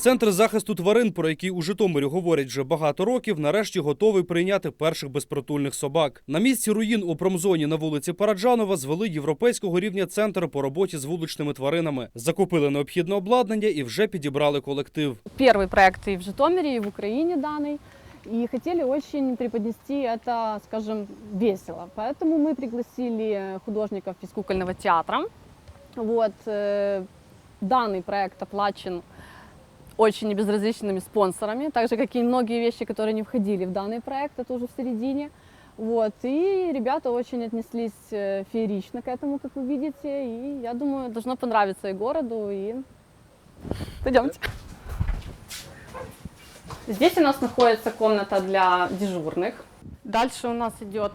Центр захисту тварин, про який у Житомирі говорять вже багато років, нарешті готовий прийняти перших безпритульних собак. На місці руїн у промзоні на вулиці Параджанова звели європейського рівня центр по роботі з вуличними тваринами, закупили необхідне обладнання і вже підібрали колектив. Первый проект и в Житомире, и в Украине данный. И хотели очень преподнести это, скажем, весело. Поэтому мы пригласили художников из кукольного театра. Вот, э, данный проект оплачен очень небезразличными спонсорами, так же, как и многие вещи, которые не входили в данный проект, это уже в середине. Вот, и ребята очень отнеслись э, феерично к этому, как вы видите, и я думаю, должно понравиться и городу, и пойдемте. Здесь у нас находится комната для дежурных. Дальше у нас идет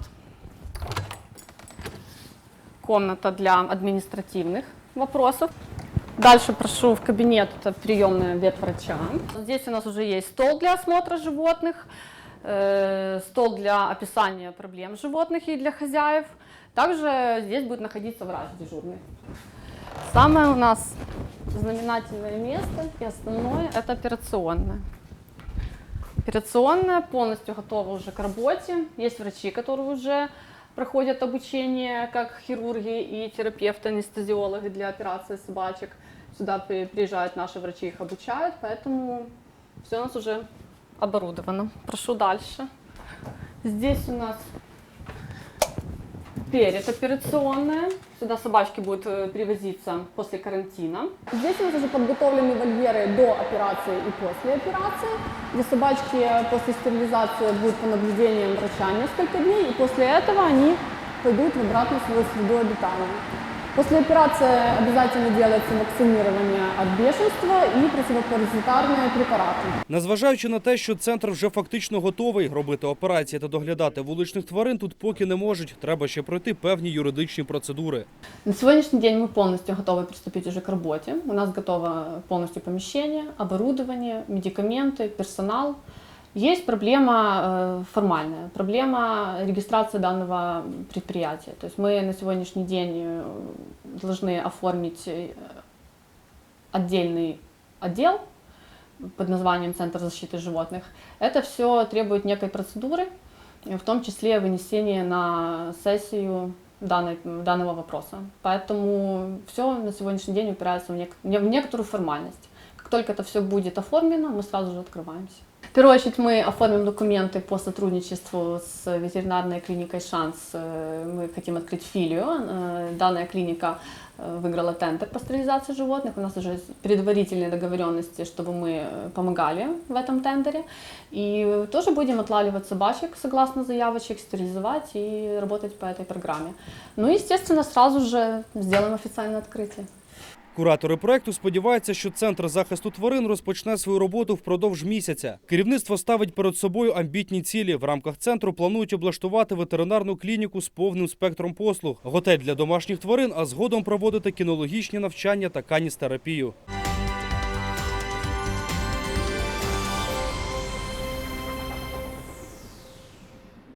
комната для административных вопросов. Дальше прошу в кабинет, это приемная ветврача. Здесь у нас уже есть стол для осмотра животных, э, стол для описания проблем животных и для хозяев. Также здесь будет находиться врач дежурный. Самое у нас знаменательное место и основное – это операционная. Операционная полностью готова уже к работе. Есть врачи, которые уже проходят обучение как хирурги и терапевты, анестезиологи для операции собачек. Сюда при- приезжают наши врачи, их обучают, поэтому все у нас уже оборудовано. Прошу дальше. Здесь у нас перед операционная. Сюда собачки будут э, привозиться после карантина. Здесь у нас уже подготовлены вольеры до операции и после операции, где собачки после стерилизации будут по наблюдениям врача несколько дней, и после этого они пойдут в обратную свою среду обитания. После операции обязательно делается вакцинирование от бешенства и противопаразитарные препараты. Незважаючи на те, що центр вже фактично готовий робити операції та доглядати вуличних тварин, тут поки не можуть. Треба ще пройти певні юридичні процедури. На сегодняшний день мы полностью готовы приступить уже к работе. У нас готово полностью помещение, оборудование, медикаменты, персонал. Есть проблема э, формальная, проблема регистрации данного предприятия. То есть мы на сегодняшний день э, должны оформить э, отдельный отдел под названием Центр защиты животных. Это все требует некой процедуры, в том числе вынесения на сессию данной, данного вопроса. Поэтому все на сегодняшний день упирается в, нек- в некоторую формальность. Как только это все будет оформлено, мы сразу же открываемся. Первую очередь мы оформим документы по сотрудничеству с ветеринарной клиникой «Шанс». Э, Мы хотим открыть филию. Э, Данная клиника э, выиграла тендер по стерилизации животных. У нас уже предварительные договоренности, чтобы мы помогали в этом тендере. И тоже будем отлавливать собачек согласно заявочек, стерилизовать и работать по этой программе. Ну и, естественно, сразу же сделаем официальное открытие. Куратори проекту сподіваються, що центр захисту тварин розпочне свою роботу впродовж місяця. Керівництво ставить перед собою амбітні цілі. В рамках центру планують облаштувати ветеринарну клініку з повним спектром послуг, готель для домашніх тварин, а згодом проводити кінологічні навчання та каністерапію.